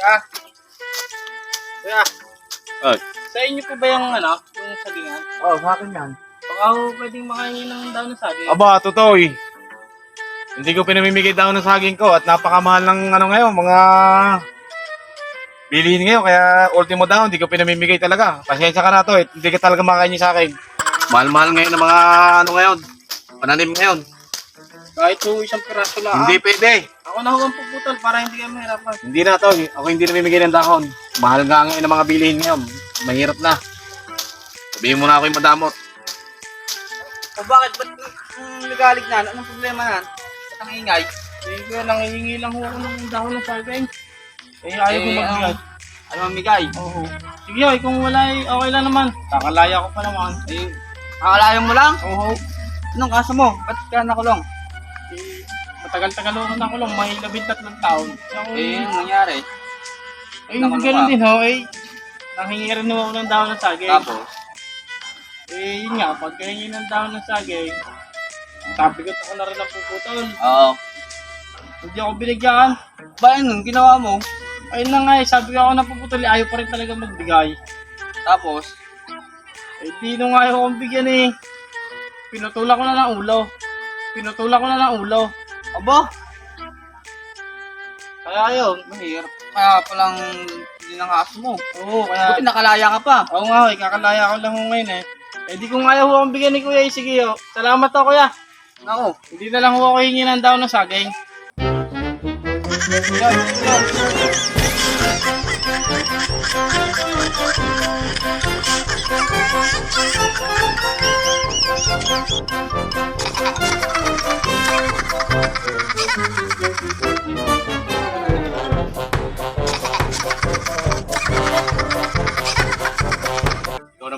Kuya. Kuya. Ay. Sa inyo po ba yung ano, yung sagingan? Oo, sa akin yan. Baka ako pwedeng makahingi ng daw ng saging. Aba, totoo eh. Hindi ko pinamimigay daw ng saging ko at napakamahal ng ano ngayon, mga bilihin ngayon. Kaya ultimo daw, hindi ko pinamimigay talaga. Pasensya ka na to eh. Hindi ka talaga makahingi sa akin. Mahal-mahal ngayon ng mga ano ngayon. Pananim ngayon. Kahit po isang piraso lang. Hindi pwede. Ako na huwag puputol para hindi kayo mahirapan. Hindi na to. Ako hindi namimigay ng dahon. Mahal nga ngayon ng mga bilihin ngayon. Mahirap na. Sabihin mo na ako yung madamot. O bakit? Ba't mm, nagalig na? Anong problema na? Ba't ang ingay? Eh, kuya, nangihingi lang ho ako ng dahon ng saging. Eh, ayaw ko Eh, magbigay. Ay, mamigay. Oo. Sige, oy, kung wala, eh, okay lang naman. Kakalaya ko pa naman. Eh, akalayan mo lang? Oo. Anong kaso mo? Ba't ka nakulong? Eh, matagal-tagal ako na ako lang, may labing tatlong taon. Ako, Eh, anong nangyari? eh, naman ganun ka. din ho, eh. Nanghingi rin ho ako ng dahon ng saging. Tapos, Eh, yun nga, pag kahingi ng dahon ng saging, tabigot ako na rin ang puputol. oo. Hindi ako binigyan. Ba, anong ginawa mo? Ayun na nga eh, sabi ko ako na puputol, eh, ayaw pa rin talaga magbigay. Tapos, Eh, di nung ayaw akong bigyan eh. Pinutulak ko na ng ulo. Pinutulak ko na ng ulo. aba, Kaya yun. mahirap. Kaya palang hindi ng kaso mo. Oo, kaya... Buti nakalaya ka pa. Oo nga, kakalaya ko lang ho ngayon eh. Eh di kung ayaw ho akong bigyan ni Kuya, eh, sige ho. Salamat ho Kuya. Ako, Hindi na lang ho ako hingi ng daw ng saging. Ikaw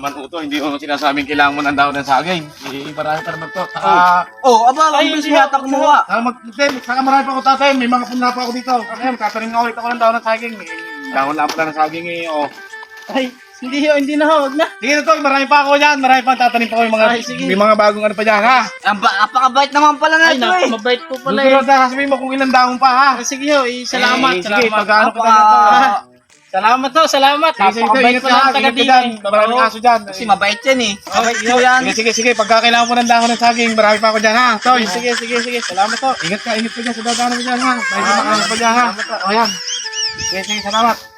naman uto, hindi ko sinasabing kailangan mo ng dahon ng saging. Eh, marami pa naman to. Saka, oh, aba, Ay, ang bilis mo yata ako kumuha. saka mag, saka marami pa ako tatay. May mga punla pa ako dito. Ngayon, tatanim nga ulit ako ng dahon ng saging. Eh, dahon lang pala ng saging eh. Oh. Ay, hindi ho, hindi na ho, wag na. Sige na to, marami pa ako dyan. Marami pa tatanim pa ako yung mga, Ay, sige. may mga bagong ano pa dyan, ha? Ang ba, napakabait naman pala Ay, na ito naku, eh. mabait po pala eh. Susunod na, sasabihin mo kung ilang dahon pa, ha? Ah, sige ho, eh, salamat, Eh, sige, salamat. pagkano ka na to, ha? Salamat ho, salamat. Napakabait ingat po ka, ng ha? taga dyan. Maraming aso dyan. Kasi mabait yan eh. Mabait ko yan. Sige, sige, sige. Pagka kailangan mo ng dahon ng saging, marami pa ako dyan, ha? Toy, Sige, sige, sige. Salamat ho. Ingat ka, ingat ka dyan sa dadaanan mo dyan, ha? May makakas pa dyan, ha? O, yan. Sige, sige, salamat.